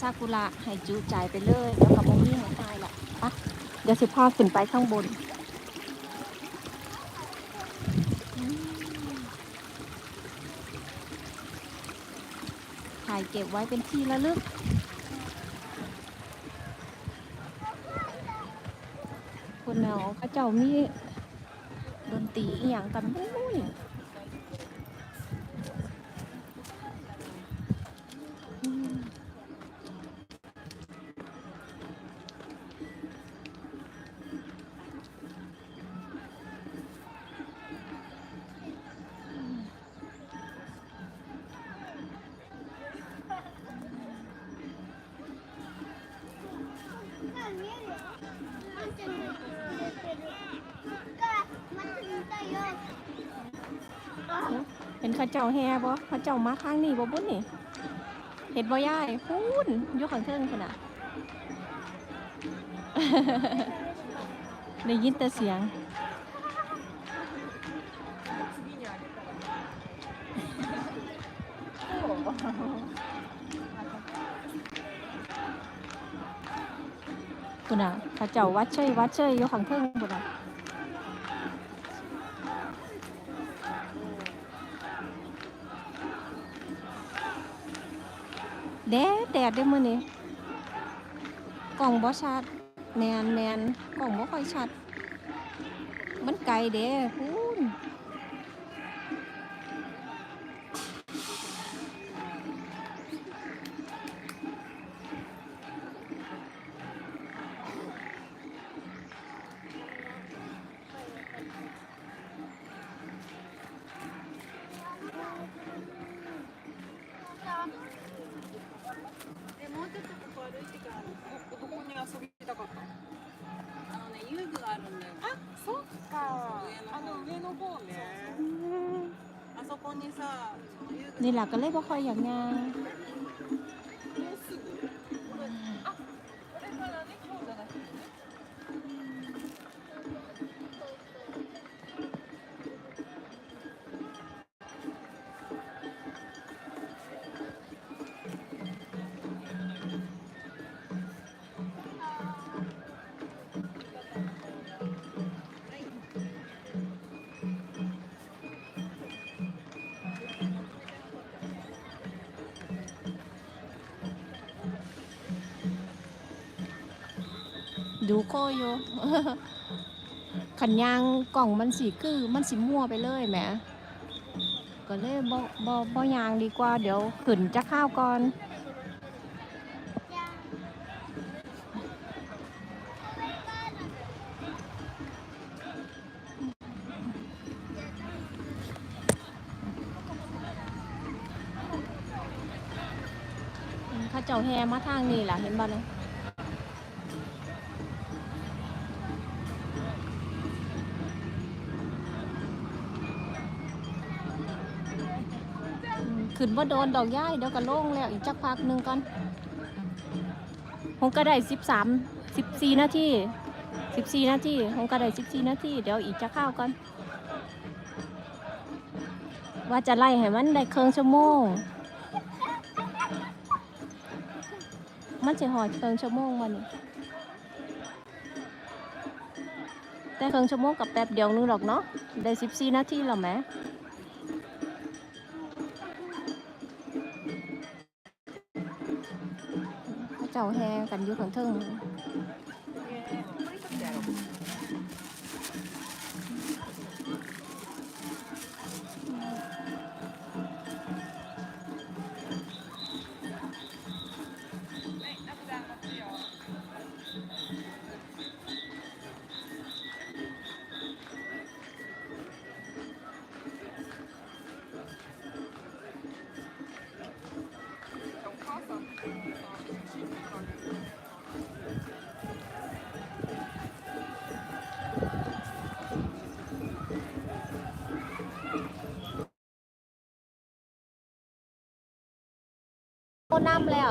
ซากุระให้จุใจไปเลยแล้วกับโมมี่ให้ทายละปะเดี๋ยวสิพาขึ้นไปข้างบนถ่ายเก็บไว้เป็นที่ระลึกคนแนวเขาเจ้ามีดนตรีอย่างกันบุ้ย เป็นข้าเจ้าแฮ่บ่ข้าเจ้ามาข้างนี้บ่บุ้นนี่เห็ดบ่ย่ายพูนยู่ข้างเทิงพุ่นน่ะได้ยินแต่เสียง ปุ่นอะข้าเจ้าวัดเชยวัดเชยอยู่ข้างเทิงปุ่นอะแดดแดดได้มื้อนี้กล่องบ่ชัดแมนแมนกล่องบ่ค่อยชัด มันไกลเด้พู 歩いてからどこに遊びたかったあのね遊具があるんだよあ、そっか上の方あの上の方ねあそこにさその遊具 นี่แหละก็เลยบ่ค่อยอยากงาน ดูโคอยู่ขันยางกล่องมันสีคือมันสีมั่วไปเลยแหมก็เลยบ่บ่บ่ยางดีกว่า เดี๋ยวขึ้นจะข้าวก่อนเข้าเจ้าแฮมาทางนี้ล่ะเห็นบ่เลย ขึ้นว่าโดนดอกย่ายเดี๋ยวก็โล่งแล้วอีกจักพักหนึ่งก่อนผมก็ได้สิบสามสิบสี่นาทีสิบสี่นาทีผมก็ได้สิบสี่นาทีเดี๋ยวอีกจะข้าวก่อนว่าจะไล่ให้มันได้เครื่องชั่วโมง มันจะหอดเครื่องชั่วโมงวันนี้แต่เครื่องชั่วโมงกับแป๊บเดียวนึงหรอกเนาะได้สิบสี่นาทีแล้วไหมเขาเจ้าแฮ กันอยู่ข้า น้ำแล้ว